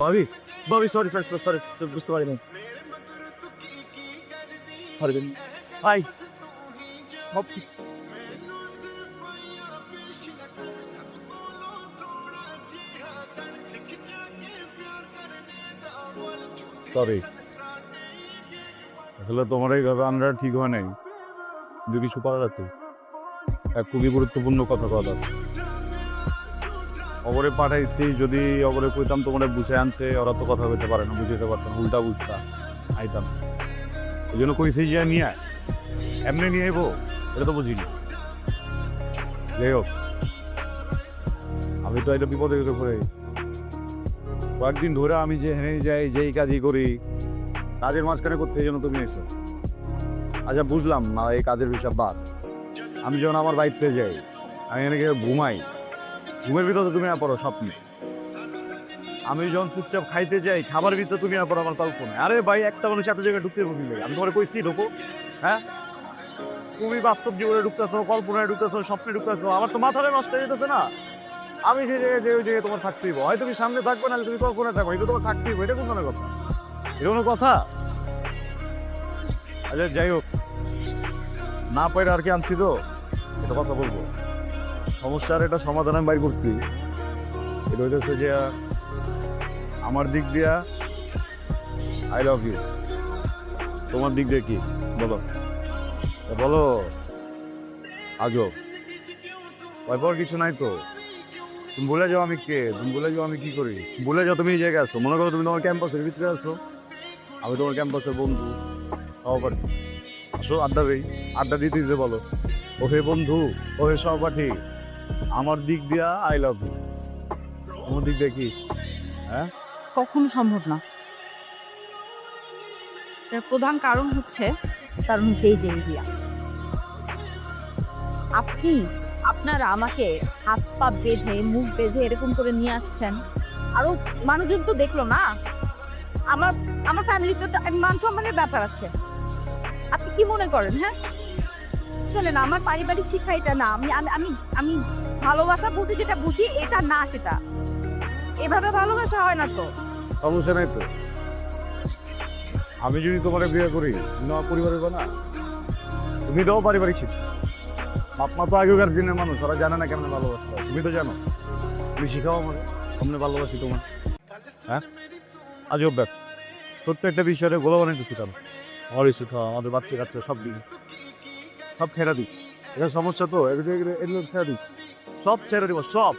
ভাবি ভাবি sorry sorry sorry বুঝতে পারিনি সরি হাই সব ঠিক সরি আসলে তোমার এই গানটা ঠিক হয় নাই। যদি কিছু করা যেত এক খুবই গুরুত্বপূর্ণ কথা কথা অগরে পাঠাইতেই যদি অগরে কইতাম তোমার বুঝে আনতে, ওরা তো কথা বলতে পারে না বুঝতে পারতাম উল্টা বুঝতাম আইতাম। ওই জন্য কইছি যে নিয়ে আয়। এমনি নিয়ে আইবো, এটা তো বুঝিনি। যাই হোক, আমি তো এটা বিপদে পড়ে কয়েকদিন ধরে আমি যে হেনে যাই, যেই কাজই করি, কাজের মাঝখানে করতে যেন তুমি এসো। আচ্ছা বুঝলাম না, এই কাজের বিষয় বাদ। আমি যখন আমার বাড়িতে যাই, আমি গিয়ে ঘুমাই। ঘুমের ভিতরে তুমি না পড়ো, স্বপ্নে। আমি যখন চুপচাপ খাইতে যাই, খাবার ভিতরে তুমি না পড়ো, আমার কল্পনায়। আরে ভাই, একটা মানুষ এত জায়গায় ঢুকতে বুঝলে আমি তোমার কইছি, ঢুকো। হ্যাঁ? তুমি বাস্তব জীবনে ঢুকতেছো, কল্পনায় ঢুকতেছো, স্বপ্নে ঢুকতেছো, আমার তো মাথায় নষ্ট হয়ে যেতেছে না। আমি যে জায়গায় যে ওই জায়গায় তোমার থাকতেই। হয় তুমি সামনে থাকবে না তুমি কল্পনায় থাকো, এটা তোমার থাকতেই। এটা কোন কথা। এটা কোনো কথা? আচ্ছা যাই হোক। না পাইলে আর কি আনছি তো? এটা কথা বলব। সমস্যার এটা সমাধান আমি বাইর করছি। এটা হইতেছে যে, আমার দিক দিয়া আই লাভ ইউ তোমার দিক দিয়ে কি? বলো। বলো, আজও। পাওয়ার কিছু নাই তো? তুমি বলে যাও আমি কে? তুমি বলে যাও আমি কি করি? বলে যাও তুমি এই জায়গায় আসো মনে করো তুমি তোমার ক্যাম্পাসের ভিতরে আসো আমি তোমার ক্যাম্পাসের বন্ধু। সহপাঠী। আসো, আড্ডা দেই। আড্ডা দিতে দিতে বলো। ও হে বন্ধু ও হে সহপাঠী। আমার দিক দিয়া আই লাভ ইউ আমার দিক দিয়ে কি? হ্যাঁ? কখনো সম্ভব না। এর প্রধান কারণ হচ্ছে কারণ এই যে এরিয়া আপনি, আপনারা আমাকে হাত পা বেঁধে, মুখ বেঁধে এরকম করে নিয়ে আসছেন। আরও মানুষজন তো দেখল না। আমার আমার ফ্যামিলিতে তো মান সম্মানের ব্যাপার আছে। আপনি কি মনে করেন হ্যাঁ? শোনেন, আমার পারিবারিক শিক্ষা এটা না, আমি আমি আমি ভালোবাসা বলতে যেটা বুঝি, এটা না সেটা। এভাবে ভালোবাসা হয় না তো? সমস্যা নাই তো। আমি যদি তোমার বিয়ে করি না আমার পরিবারের না? তুমি দাও পারিবারিক শিক্ষা। বাপ মা তো আগেকার দিনের মানুষ, ওরা জানে না কেমন ভালোবাসা তুমি তো জানো। তুমি শিখাও আমাকে কেমন ভালোবাসি তোমার হ্যাঁ? আজ অভ্যাস ছোট্ট একটা বিষয়ে গোলা বানাইতেছি কেন? আমার আমাদের বাচ্চা কাচ্চা সব দিই সব ছেড়ে দিই। এটা সমস্যা তো এগুলো ছেড়ে দিই। সব ছেড়ে দিব সব।